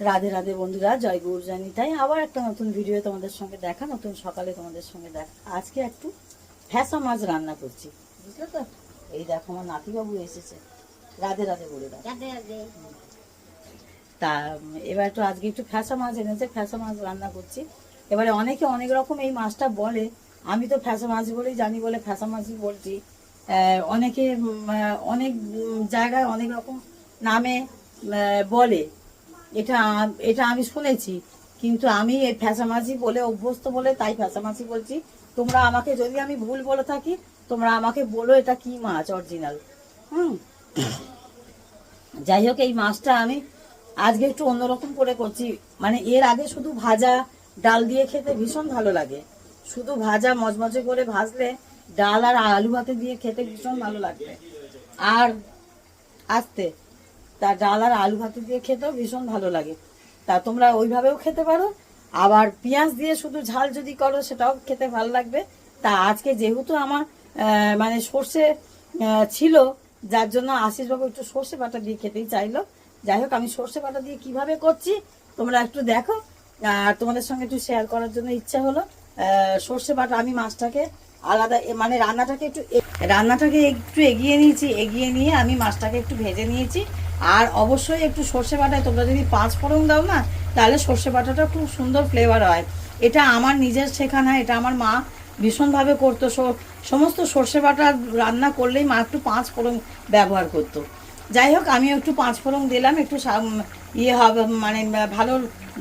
রাধে রাধে বন্ধুরা জয় গৌর জানি তাই আবার একটা নতুন ভিডিও তোমাদের সঙ্গে দেখা নতুন সকালে তোমাদের সঙ্গে দেখা। আজকে একটু ফ্যাসা মাছ রান্না করছি বুঝলে তো? এই দেখো আমার নাতিবাবু এসেছে। রাধে রাধে বলে দাও। তা এবার একটু আজকে একটু ফ্যাসা মাছ এনেছে ফ্যাসা মাছ রান্না করছি। এবারে অনেকে অনেক রকম এই মাছটা বলে আমি তো ফ্যাসা মাছ বলেই জানি বলে ফ্যাসা মাছই বলছি। আহ, অনেকে অনেক জায়গায় অনেক রকম নামে বলে। এটা এটা আমি শুনেছি। কিন্তু আমি এই বলে অভ্যস্ত বলে তাই ফ্যাঁসামাছি বলছি, তোমরা আমাকে যদি আমি ভুল বলে থাকি, তোমরা আমাকে বলো এটা কি মাছ অরিজিনাল হুম। যাই হোক, এই মাছটা আমি আজকে একটু অন্যরকম করে করছি। মানে এর আগে শুধু ভাজা ডাল দিয়ে খেতে ভীষণ ভালো লাগে। শুধু ভাজা মজমজে করে ভাজলে ডাল আর আলু ভাতে দিয়ে খেতে ভীষণ ভালো লাগবে। আর আস্তে তা ডাল আর আলু ভাতে দিয়ে খেতেও ভীষণ ভালো লাগে। তা তোমরা ওইভাবেও খেতে পারো। আবার পেঁয়াজ দিয়ে শুধু ঝাল যদি করো, সেটাও খেতে ভালো লাগবে। তা আজকে যেহেতু আমার মানে সর্ষে ছিল, যার জন্য আশিসবাবু একটু সর্ষে বাটা দিয়ে খেতেই চাইলো। যাই হোক, আমি সর্ষে বাটা দিয়ে কীভাবে করছি, তোমরা একটু দেখো। আর তোমাদের সঙ্গে একটু শেয়ার করার জন্য ইচ্ছা হলো। সর্ষে বাটা আমি মাছটাকে আলাদা মানে রান্নাটাকে একটু রান্নাটাকে একটু এগিয়ে নিয়েছি। এগিয়ে নিয়ে আমি মাছটাকে একটু ভেজে নিয়েছি। আর অবশ্যই একটু সর্ষে বাটায়, তোমরা যদি পাঁচ ফোড়ন দাও না, তাহলে সর্ষে বাটাটা খুব সুন্দর ফ্লেভার হয়। এটা আমার নিজের শেখা না এটা আমার মা ভীষণভাবে করতো। সমস্ত সর্ষে বাটা রান্না করলেই মা একটু পাঁচ ফোড়ন ব্যবহার করতো। যাই হোক আমি একটু পাঁচ ফোড়ন দিলাম, একটু ইয়ে হবে মানে ভালো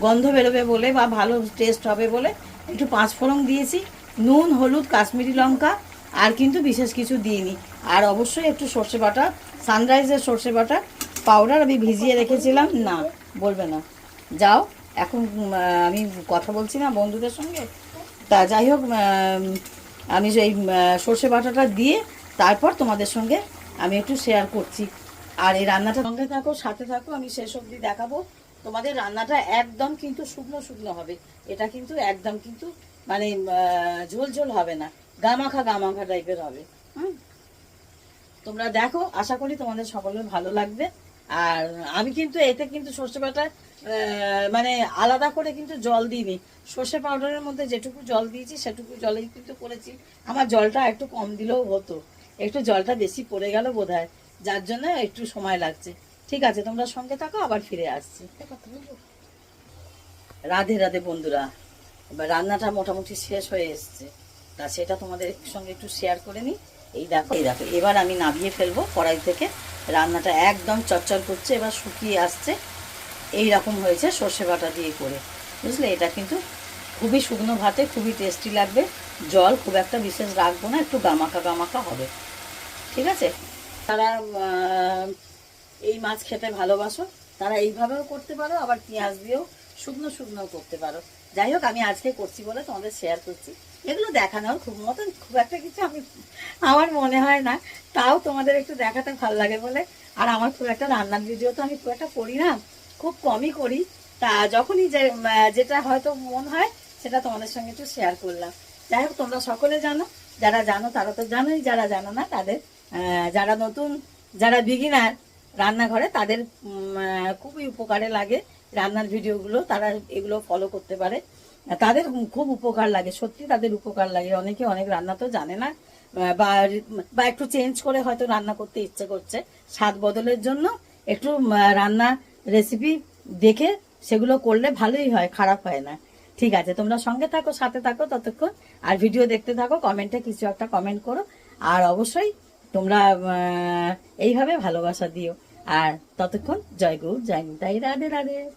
গন্ধ বেরোবে বলে বা ভালো টেস্ট হবে বলে একটু পাঁচ ফোড়ন দিয়েছি। নুন, হলুদ, কাশ্মীরি লঙ্কা, আর কিন্তু বিশেষ কিছু দিইনি। আর অবশ্যই একটু সর্ষে বাটা সানরাইজের সর্ষে বাটা পাউডার আমি ভিজিয়ে রেখেছিলাম না বলবে না। যাও এখন আমি কথা বলছি না বন্ধুদের সঙ্গে। তা যাই হোক আমি উম, সর্ষে বাটাটা দিয়ে তারপর তোমাদের সঙ্গে আমি একটু শেয়ার করছি। আর এই রান্নাটা সঙ্গে থাকো সাথে থাকো আমি শেষ অবধি দেখাবো। তোমাদের রান্নাটা একদম কিন্তু শুকনো শুকনো হবে। এটা কিন্তু একদম কিন্তু মানে ঝোল ঝোল হবে না। গামাখা গামাখা টাইপের হবে। হুম? তোমরা দেখো আশা করি তোমাদের সকলের ভালো লাগবে। আর আমি কিন্তু এতে কিন্তু সর্ষে বাটা মানে আলাদা করে কিন্তু জল দিইনি। সর্ষে পাউডারের মধ্যে যেটুকু জল দিয়েছি সেটুকু জলেই কিন্তু করেছি। আমার জলটা একটু কম দিলেও হতো। একটু জলটা বেশি পড়ে গেল বোধ যার জন্য একটু সময় লাগছে। ঠিক আছে তোমরা সঙ্গে থাকো আবার ফিরে আসছি। রাধে রাধে বন্ধুরা এবার রান্নাটা মোটামুটি শেষ হয়ে এসছে। তা সেটা তোমাদের সঙ্গে একটু শেয়ার করে নিই। এই দেখো এই দেখো এবার আমি নামিয়ে ফেলব কড়াই থেকে। রান্নাটা একদম চচ্চর করছে, এবার শুকিয়ে আসছে। এই রকম হয়েছে সর্ষে বাটা দিয়ে করে। বুঝলে? এটা কিন্তু খুবই শুকনো ভাতে, খুবই টেস্টি লাগবে। জল খুব একটা বিশেষ রাখব না, একটু গামাকা গামাকা হবে। ঠিক আছে? তারা এই মাছ খেতে ভালোবাসো। তারা এইভাবেও করতে পারো, আবার পেঁয়াজ দিয়েও শুকনো শুকনোও করতে পারো। যাই হোক আমি আজকে করছি বলে তোমাদের শেয়ার করছি। এগুলো দেখানোর খুব মতন, খুব একটা কিছু আমি, আমার মনে হয় না। তাও তোমাদের একটু দেখাতে ভালো লাগে বলে। আর আমার খুব একটা রান্নার ভিডিও তো আমি খুব একটা করি না, খুব কমই করি। তা যখনই যে যেটা হয়তো মন হয়, সেটা তোমাদের সঙ্গে একটু শেয়ার করলাম। যাই হোক তোমরা সকলে জানো, যারা জানো তারা তো জানোই, যারা জানো না তাদের যারা নতুন, যারা বিগিনার রান্নাঘরে তাদের খুবই উপকারে লাগে রান্নার ভিডিওগুলো, তারা এগুলো ফলো করতে পারে। তাদের খুব উপকার লাগে, সত্যি তাদের উপকার লাগে। অনেকে অনেক রান্না তো জানে না বা বা একটু চেঞ্জ করে হয়তো রান্না করতে ইচ্ছে করছে। স্বাদ বদলের জন্য একটু রান্না রেসিপি দেখে সেগুলো করলে ভালোই হয়, খারাপ হয় না। ঠিক আছে, তোমরা সঙ্গে থাকো, সাথে থাকো ততক্ষণ। আর ভিডিও দেখতে থাকো কমেন্টে কিছু একটা কমেন্ট করো। আর অবশ্যই তোমরা এইভাবে ভালোবাসা দিও। আর ততক্ষণ জয় গৌর জয় নিতাই রাধে রাধে।